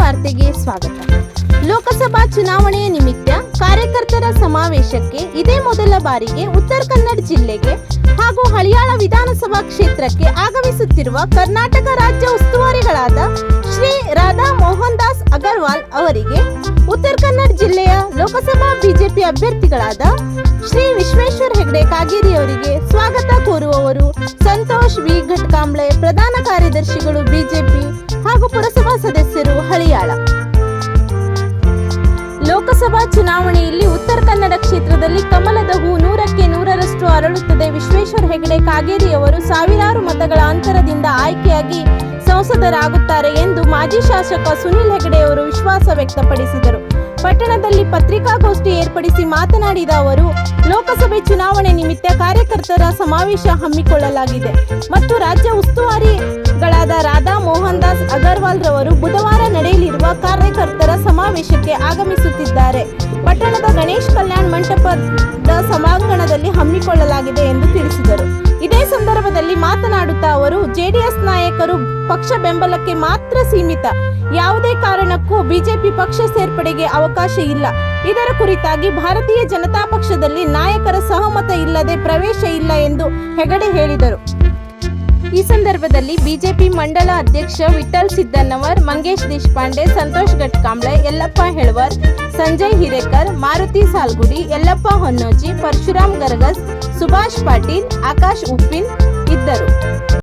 ವಾರ್ತೆಗೆ ಸ್ವಾಗತ. ಲೋಕಸಭಾ ಚುನಾವಣೆಯ ನಿಮಿತ್ತ ಕಾರ್ಯಕರ್ತರ ಸಮಾವೇಶಕ್ಕೆ ಇದೇ ಮೊದಲ ಬಾರಿಗೆ ಉತ್ತರ ಕನ್ನಡ ಜಿಲ್ಲೆಗೆ ಹಾಗೂ ಹಳಿಯಾಳ ವಿಧಾನಸಭಾ ಕ್ಷೇತ್ರಕ್ಕೆ ಆಗಮಿಸುತ್ತಿರುವ ಕರ್ನಾಟಕ ರಾಜ್ಯ ಉಸ್ತುವಾರಿಗಳಾದ ಶ್ರೀ ರಾಧಾ ಮೋಹನ್ ದಾಸ್ ಅಗರ್ವಾಲ್ ಅವರಿಗೆ ಉತ್ತರ ಕನ್ನಡ ಜಿಲ್ಲೆಯ ಲೋಕಸಭಾ ಬಿಜೆಪಿ ಅಭ್ಯರ್ಥಿಗಳಾದ ಶ್ರೀ ವಿಶ್ವೇಶ್ವರ ಹೆಗಡೆ ಕಾಗೇರಿ ಅವರಿಗೆ ಸ್ವಾಗತ ಕೋರುವವರು ಸಂತೋಷ್ ವಿ ಘಟ್ಕಾಂಬ್ಳೆ ಪ್ರಧಾನ ಕಾರ್ಯದರ್ಶಿಗಳು ಬಿಜೆಪಿ ಹಾಗೂ ಪುರಸಭಾ ಸದಸ್ಯರು ಹಳಿಯಾಳ. ಲೋಕಸಭಾ ಚುನಾವಣೆಯಲ್ಲಿ ಉತ್ತರ ಕನ್ನಡ ಕ್ಷೇತ್ರದಲ್ಲಿ ಕಮಲದ ಹೂ ನೂರಕ್ಕೆ ನೂರರಷ್ಟು ಅರಳುತ್ತದೆ. ವಿಶ್ವೇಶ್ವರ ಹೆಗಡೆ ಕಾಗೇರಿ ಅವರು ಸಾವಿರಾರು ಮತಗಳ ಅಂತರದಿಂದ ಆಯ್ಕೆಯಾಗಿ ಸಂಸದರಾಗುತ್ತಾರೆ ಎಂದು ಮಾಜಿ ಶಾಸಕ ಸುನಿಲ್ ಹೆಗಡೆ ಅವರು ವಿಶ್ವಾಸ ವ್ಯಕ್ತಪಡಿಸಿದರು. ಪಟ್ಟಣದಲ್ಲಿ ಪತ್ರಿಕಾಗೋಷ್ಠಿ ಏರ್ಪಡಿಸಿ ಮಾತನಾಡಿದ ಅವರು, ಲೋಕಸಭೆ ಚುನಾವಣೆ ನಿಮಿತ್ತ ಕಾರ್ಯಕರ್ತರ ಸಮಾವೇಶ ಹಮ್ಮಿಕೊಳ್ಳಲಾಗಿದೆ ಮತ್ತು ರಾಜ್ಯ ದಾಸ್ ಅಗರ್ವಾಲ್ ರವರು ಬುಧವಾರ ನಡೆಯಲಿರುವ ಕಾರ್ಯಕರ್ತರ ಸಮಾವೇಶಕ್ಕೆ ಆಗಮಿಸುತ್ತಿದ್ದಾರೆ. ಪಟ್ಟಣದ ಗಣೇಶ್ ಕಲ್ಯಾಣ್ ಮಂಟಪದ ಸಭಾಂಗಣದಲ್ಲಿ ಹಮ್ಮಿಕೊಳ್ಳಲಾಗಿದೆ ಎಂದು ತಿಳಿಸಿದರು. ಇದೇ ಸಂದರ್ಭದಲ್ಲಿ ಮಾತನಾಡುತ್ತಾ ಅವರು, ಜೆಡಿಎಸ್ ನಾಯಕರು ಪಕ್ಷ ಬೆಂಬಲಕ್ಕೆ ಮಾತ್ರ ಸೀಮಿತ. ಯಾವುದೇ ಕಾರಣಕ್ಕೂ ಬಿಜೆಪಿ ಪಕ್ಷ ಸೇರ್ಪಡೆಗೆ ಅವಕಾಶ ಇಲ್ಲ. ಇದರ ಕುರಿತಾಗಿ ಭಾರತೀಯ ಜನತಾ ಪಕ್ಷದಲ್ಲಿ ನಾಯಕರ ಸಹಮತ ಇಲ್ಲದೆ ಪ್ರವೇಶ ಇಲ್ಲ ಎಂದು ಹೆಗಡೆ ಹೇಳಿದರು. ಈ ಸಂದರ್ಭದಲ್ಲಿ ಬಿಜೆಪಿ ಮಂಡಲ ಅಧ್ಯಕ್ಷ ವಿಠಲ್ ಸಿದ್ದನ್ನವರ್ ಮಂಗೇಶ್ ದೇಶಪಾಂಡೆ, ಸಂತೋಷ್ ಗಟ್ಕಾಂಬ್ಳೆ ಯಲ್ಲಪ್ಪ ಹೆಳವರ್, ಸಂಜಯ್ ಹಿರೇಕರ್, ಮಾರುತಿ ಸಾಲ್ಗುಡಿ, ಯಲ್ಲಪ್ಪ ಹೊನ್ನೋಜಿ, ಪರಶುರಾಮ್ ಗರಗಸ್, ಸುಭಾಷ್ ಪಾಟೀಲ್, ಆಕಾಶ್ ಉಪ್ಪಿನ್ ಇದ್ದರು.